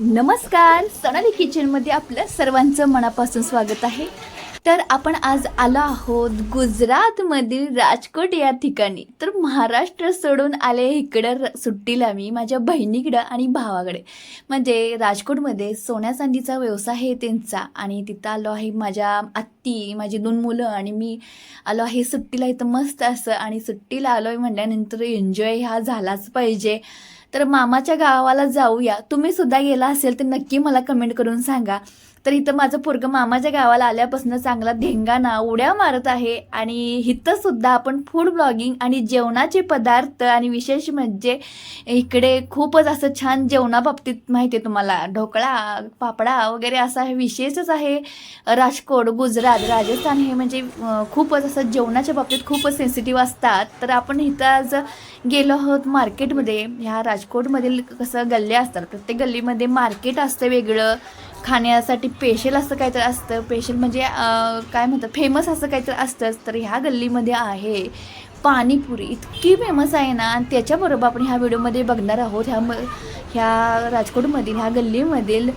नमस्कार. सोनाली किचनमध्ये आपलं सर्वांचं मनापासून स्वागत आहे. तर आपण आज आलो आहोत गुजरातमधील राजकोट या ठिकाणी. तर महाराष्ट्र सोडून आले इकडं र- सुट्टीला मी माझ्या बहिणीकडं आणि भावाकडे. म्हणजे राजकोटमध्ये सोन्या चांदीचा व्यवसाय आहे त्यांचा आणि तिथं आलो आहे माझ्या आत्ती माझी दोन मुलं आणि मी आलो आहे सुट्टीला. इथं मस्त असं आणि सुट्टीला आलो आहे म्हटल्यानंतर एन्जॉय हा झालाच पाहिजे. तर मामाच्या गावाला जाऊया. तुम्ही सुद्धा गेला असेल तर नक्की मला कमेंट करून सांगा. तर इथं माझं पोरगं मामाच्या गावाला आल्यापासून चांगला धेंगाना उड्या मारत आहे. आणि इथं सुद्धा आपण फूड ब्लॉगिंग आणि जेवणाचे पदार्थ आणि विशेष म्हणजे इकडे खूपच असं छान जेवणाबाबतीत माहिती आहे तुम्हाला. ढोकळा पापडा वगैरे असा हे विशेषच आहे. राजकोट गुजरात राजस्थान हे म्हणजे खूपच असं जेवणाच्या बाबतीत खूपच सेन्सिटिव्ह असतात. तर आपण इथं आज गेलो आहोत मार्केटमध्ये ह्या राजकोटमधील कसं गल्ल्या असतात. प्रत्येक गल्लीमध्ये मार्केट असतं वेगळं. खाण्यासाठी पेशल असं काहीतरी असतं. पेशल म्हणजे काय म्हणतात फेमस असं काहीतरी असतंच. तर ह्या गल्लीमध्ये आहे पाणीपुरी. इतकी फेमस आहे ना आणि त्याच्याबरोबर आपण ह्या व्हिडिओमध्ये बघणार आहोत. ह्या म ह्या राजकोटमधील ह्या गल्लीमधील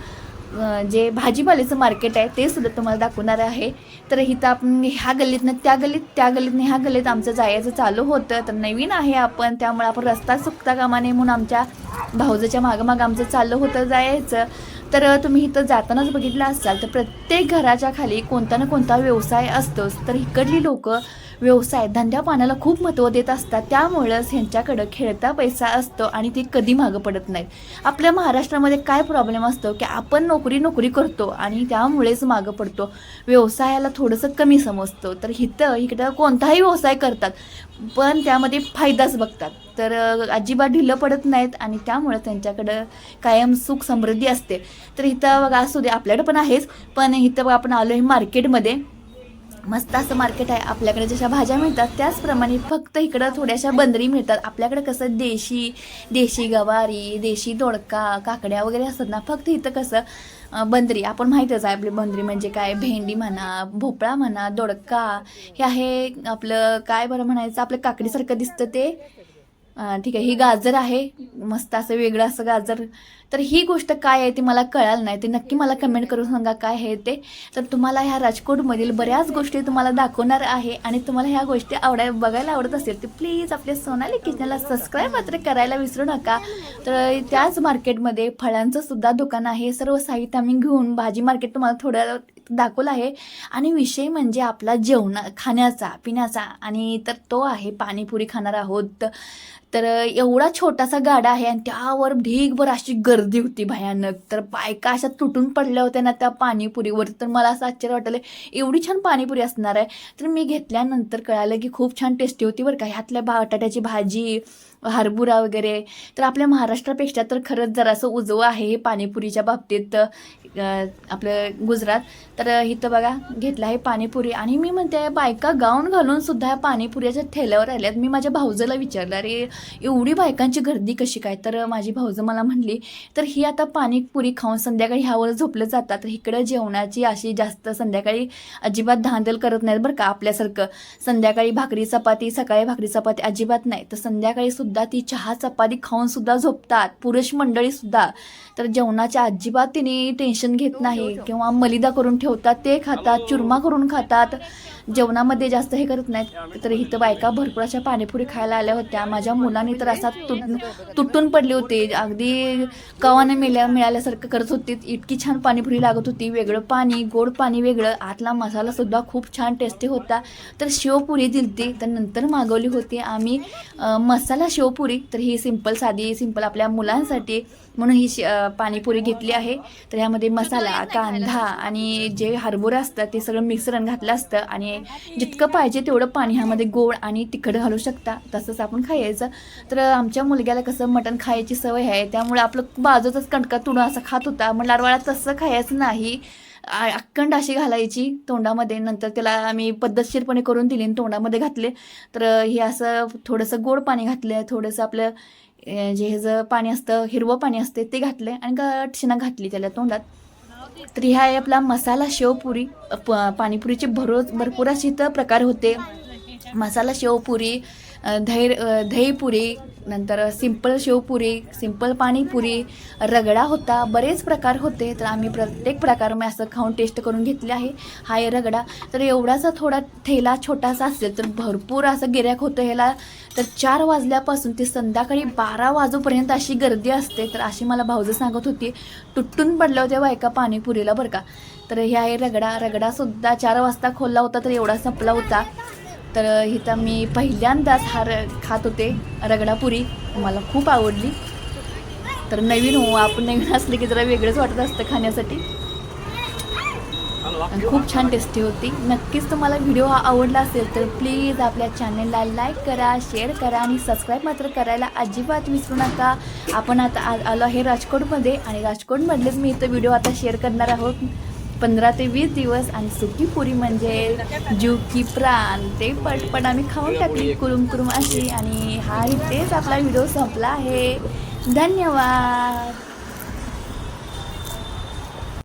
जे भाजीपाल्याचं मार्केट आहे ते सुद्धा तुम्हाला दाखवणार आहे. तर इथं आपण ह्या गल्लीतनं त्या गल्लीत त्या गल्लीतनं ह्या गल्लीत आमचं जायचं चालू होतं. तर नवीन आहे आपण त्यामुळे आपण रस्ता चुकता कामा नये म्हणून आमच्या भाऊजाच्या मागं मागं आमचं चालू होतं जायचं. तर तुम्ही इथं जातानाच बघितलं असाल तर प्रत्येक घराच्या खाली कोणता ना कोणता व्यवसाय असतोच. तर इकडली लोक व्यवसाय धंद्या पाण्याला खूप महत्त्व देत असतात. त्यामुळंच ह्यांच्याकडं खेळता पैसा असतो आणि ते कधी मागं पडत नाहीत. आपल्या महाराष्ट्रामध्ये काय प्रॉब्लेम असतो की आपण नोकरी नोकरी करतो आणि त्यामुळेच मागं पडतो. व्यवसायाला थोडंसं कमी समजतो. तर इथं इकडं कोणताही व्यवसाय करतात पण त्यामध्ये फायदाच बघतात. तर अजिबात ढिलं पडत नाहीत आणि त्यामुळं त्यांच्याकडं कायम सुख समृद्धी असते. तर इथं बघा असू दे आपल्याकडं पण आहेच पण इथं आपण आलो आहे मार्केटमध्ये. मस्त असं मार्केट आहे. आपल्याकडे जशा भाज्या मिळतात त्याचप्रमाणे फक्त इकडं थोड्याशा बंदरी मिळतात. आपल्याकडे कसं देशी देशी गवारी देशी दोडका काकड्या वगैरे असतात ना फक्त इथं कसं बंदरी. आपण माहीतच आहे आपली बंदरी म्हणजे काय? भेंडी म्हणा भोपळा म्हणा दोडका. हे आहे आपलं काय बरं म्हणायचं? आपलं काकडीसारखं दिसतं ते. ठीक आहे ही गाजर आहे मस्त असं वेगळं असं गाजर. तर ही गोष्ट काय आहे ती मला कळालं नाही. ते नक्की मला कमेंट करून सांगा काय आहे ते. तर तुम्हाला ह्या राजकोटमधील बऱ्याच गोष्टी तुम्हाला दाखवणार आहे आणि तुम्हाला ह्या गोष्टी आवडाय बघायला आवडत असेल तर प्लीज आपल्या सोनाली किचनला सबस्क्राईब मात्र करायला विसरू नका. तर त्याच मार्केटमध्ये फळांचं सुद्धा दुकान आहे. सर्व साहित्य आम्ही घेऊन भाजी मार्केट तुम्हाला थोड्या दाखवलं आहे. आणि विषय म्हणजे आपला जेवणा खाण्याचा पिण्याचा. आणि तर तो आहे पाणीपुरी खाणार आहोत. तर एवढा छोटासा गाडा आहे आणि त्यावर ढीगभर अशी गर्दी होती भयानक. तर बायका अशा तुटून पडल्या होत्या ना त्या पाणीपुरीवर तर मला असं आश्चर्य वाटलं एवढी छान पाणीपुरी असणार आहे. तर मी घेतल्यानंतर कळालं की खूप छान टेस्टी होती बरं का. ह्यातल्या बटाट्याची भाजी हरभुरा वगैरे. तर आपल्या महाराष्ट्रापेक्षा तर खरंच जरासं उजवं आहे हे पाणीपुरीच्या बाबतीत आपलं गुजरात. तर इथं बघा घेतलं आहे पाणीपुरी. आणि मी म्हणते बायका गाऊन घालून सुद्धा पाणीपुरीच्या ठेल्यावर आल्यात मी माझ्या भाऊजला विचारलं अरे एवढी बायकांची गर्दी कशी काय? तर माझी भाऊजं मला म्हणली तर ही आता पाणीपुरी खाऊन संध्याकाळी ह्यावर झोपलं जातात. तर इकडं जेवणाची अशी जास्त संध्याकाळी अजिबात धांदल करत नाहीत बरं का आपल्यासारखं. संध्याकाळी भाकरी चपाती सकाळी भाकरी चपाती अजिबात नाही. तर संध्याकाळी सुद्धा ती चहा चपाती खाऊन सुद्धा झोपतात. पुरुष मंडळी सुद्धा. तर जेवणाच्या अजिबात तिने टेन्शन घेत नाही. किंवा मलिदा करून ठेवतात ते खातात चुरमा करून खातात. जेवणामध्ये जास्त हे करत नाहीत. तर इथं बायका भरपूर अशा पाणीपुरी खायला आल्या होत्या. माझ्या मुलांनी तर असा तुट तुटून पडले होते. अगदी कवाने मिळ्या मिळाल्यासारखं करत होती. इतकी छान पाणीपुरी लागत होती. वेगळं पाणी गोड पाणी वेगळं. आतला मसाला सुद्धा खूप छान टेस्टी होता. तर शेवपुरी दिलती. तर नंतर मागवली होती आम्ही. मसाला शेवपुरी. तर ही सिंपल साधी सिंपल आपल्या मुलांसाठी म्हणून ही शे- पाणीपुरी घेतली आहे. तर ह्यामध्ये मसाला कांदा आणि जे हरभोरं असतात ते सगळं मिक्सरन घातलं असतं. आणि जितकं पाहिजे तेवढं पाणी ह्यामध्ये गोड आणि तिखट घालू शकता. तसंच आपण खायचं. तर आमच्या मुलग्याला कसं मटण खायची सवय आहे त्यामुळे आपलं बाजूचाच कणका तुडून असं खात होता. मग लारवाळा तसं खायचं नाही. अक्कंड अखंड अशी घालायची तोंडामध्ये. नंतर त्याला आम्ही पद्धतशीरपणे करून दिली आणि तोंडामध्ये घातले. तर हे असं थोडंसं गोड पाणी घातलं. थोडंसं आपलं जे हे जं पाणी असतं हिरवं पाणी असते ते घातले आणि गटशिना घातली त्याला तोंडात. तर ह्या आहे आपला मसाला शेवपुरी प पाणीपुरीचे भरो भरपूर असे इथं प्रकार होते. मसाला शेवपुरी धैर दही दहीपुरी नंतर सिंपल शेवपुरी सिंपल पाणीपुरी रगडा होता बरेच प्रकार होते तर आम्ही प्रत्येक प्रकार मी असं खाऊन टेस्ट करून घेतले आहे. हा आहे रगडा. तर एवढासा थोडा ठेला छोटासा असेल तर भरपूर असं गिऱ्हाईक होतं ह्याला. तर चार वाजल्यापासून ते संध्याकाळी बारा वाजूपर्यंत अशी गर्दी असते. तर अशी मला भाऊजं सांगत होती तुटून पडल्या होत्या बायका पाणीपुरीला बरं का? तर हे आहे रगडा. रगडासुद्धा चार वाजता खोलला होता तर एवढा संपला होता. तर इथं मी पहिल्यांदाच हा र खात होते रगडापुरी. मला खूप आवडली. तर नवीन हो आपण नवीन असले की जरा वेगळंच वाटत असतं खाण्यासाठी. खूप छान टेस्टी होती. नक्कीच तुम्हाला व्हिडिओ हा आवडला असेल तर प्लीज आपल्या चॅनलला लाईक करा शेअर करा आणि सबस्क्राईब मात्र करायला अजिबात विसरू नका. आपण आता आ- आलो आहे राजकोटमध्ये आणि राजकोटमधलेच मी इथं व्हिडिओ आता शेअर करणार आहोत. पंधरा ते वीस दिवस आणि सुकी पुरी म्हणजे जीव की प्राण ते पटपट आम्ही खाऊन टाकली कुरुम कुरुम अशी. आणि हा इथेच आपला व्हिडिओ संपला आहे. धन्यवाद.